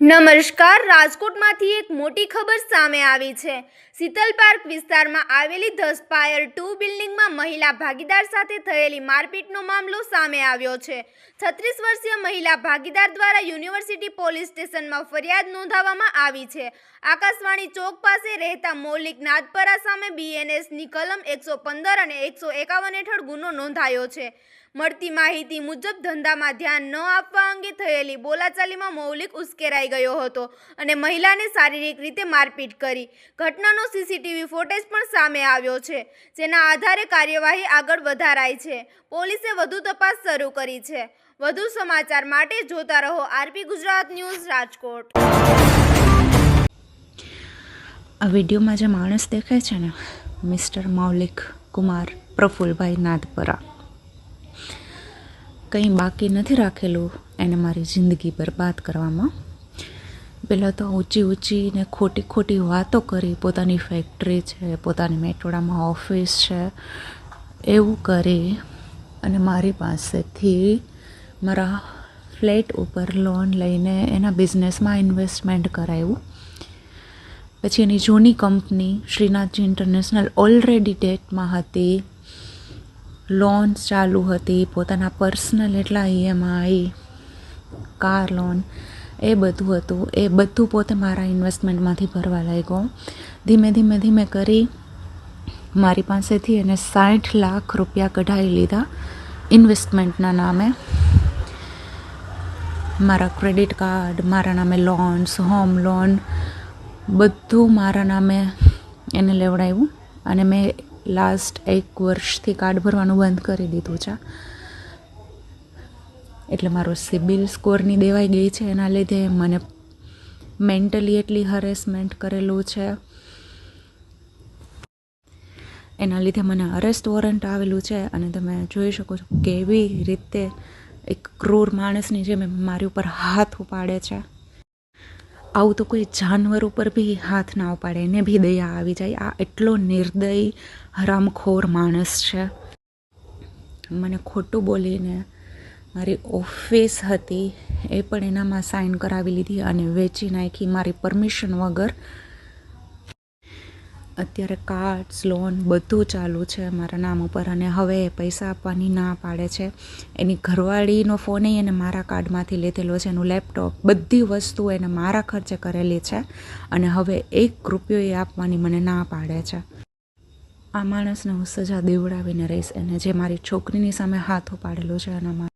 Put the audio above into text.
નમસ્કાર, રાજકોટમાંથી એક મોટી ખબર સામે આવી છે. શીતલ પાર્ક વિસ્તારમાં આવેલી ધસપાયર ટુ બિલ્ડિંગમાં મહિલા ભાગીદાર સાથે થયેલી મારપીટનો મામલો સામે આવ્યો છે. છત્રીસ વર્ષીય મહિલા ભાગીદાર દ્વારા યુનિવર્સિટી પોલીસ સ્ટેશનમાં ફરિયાદ નોંધાવવામાં આવી છે. આકાશવાણી ચોક પાસે રહેતા મૌલિક નાદપરા સામે બીએનએસની કલમ એકસો પંદર અને એકસો એકાવન હેઠળ ગુનો નોંધાયો છે. મળતી માહિતી મુજબ ધંધામાં ધ્યાન ન આપવા અંગે થયેલી બોલાચાલીમાં મૌલિક ઉશ્કેરાઈ ગયો હતો અને મહિલાને શારીરિક રીતે મારપીટ કરી. ઘટનાનો સીસીટીવી ફૂટેજ પણ સામે આવ્યો છે, જેના આધારે કાર્યવાહી આગળ વધારાઈ છે. પોલીસે વધુ તપાસ શરૂ કરી છે. વધુ સમાચાર માટે જોતા રહો આરપી ગુજરાત ન્યૂઝ રાજકોટ. આ વિડીયોમાં જે માણસ દેખાય છે ને, મિસ્ટર મૌલિક કુમાર પ્રફુલભાઈ નાદપરા. કંઈ બાકી નથી રાખેલું એને મારી જિંદગી બરબાદ કરવામાં. પહેલાં તો ઊંચી ઊંચી ને ખોટી ખોટી વાતો કરી, પોતાની ફેક્ટરી છે, પોતાની મેટોડામાં ઓફિસ છે, એવું કરી અને મારી પાસેથી મારા ફ્લેટ ઉપર લોન લઈને એના બિઝનેસમાં ઇન્વેસ્ટમેન્ટ કરાવ્યું પછી એની જૂની કંપની શ્રીનાથજી ઇન્ટરનેશનલ ઓલરેડી ડેટમાં હતી. લોન ચાલુ હતી, પોતાના પર્સનલ એટલા ઈએમઆઈ કાર લોન એ બધું હતું. એ બધું પોતે મારા ઇન્વેસ્ટમેન્ટમાંથી ભરવા લાગ્યો. ધીમે ધીમે ધીમે કરી મારી પાસેથી એને સાઠ લાખ રૂપિયા કઢાવી લીધા ઇન્વેસ્ટમેન્ટના નામે. મારા ક્રેડિટ કાર્ડ મારા નામે લોન્સ હોમ લોન બધું મારા નામે એને લેવડાવ્યું. અને મેં લાસ્ટ એક વર્ષથી કાર્ડ ભરવાનું બંધ કરી દીધું છે. એટલે મારો સિબિલ સ્કોરની દેવાઈ ગઈ છે એના લીધે મને મેન્ટલી એટલી હરેસમેન્ટ કરેલું છે. એના લીધે મને અરેસ્ટ વોરંટ આવેલું છે અને તમે જોઈ શકો છો કેવી રીતે એક ક્રૂર માણસની જેમ મારી ઉપર હાથ ઉપાડે છે. આવું તો કોઈ જાનવર ઉપર બી હાથ ના ઉપાડે, એને બી દયા આવી જાય. આ એટલો નિર્દય, હરામખોર માણસ છે. મને ખોટું બોલીને મારી ઓફિસ હતી, એ પણ એનામાં સાઇન કરાવી લીધી અને વેચી નાખી. મારી પરમિશન વગર અત્યારે કાર્ડ્સ, લોન બધું ચાલુ છે મારા નામ ઉપર અને હવે પૈસા આપવાની ના પાડે છે. એની ઘરવાળીનો ફોન એને મારા કાર્ડમાંથી લીધેલો છે, એનું લેપટોપ બધી વસ્તુ એને મારા ખર્ચે કરેલી છે અને હવે એક રૂપિયો એ આપવાની મને ના પાડે છે. આ માણસને હું સજા દેવડાવીને રહીશ એને જે મારી છોકરીની સામે હાથ ઉપાડેલો છે એના માટે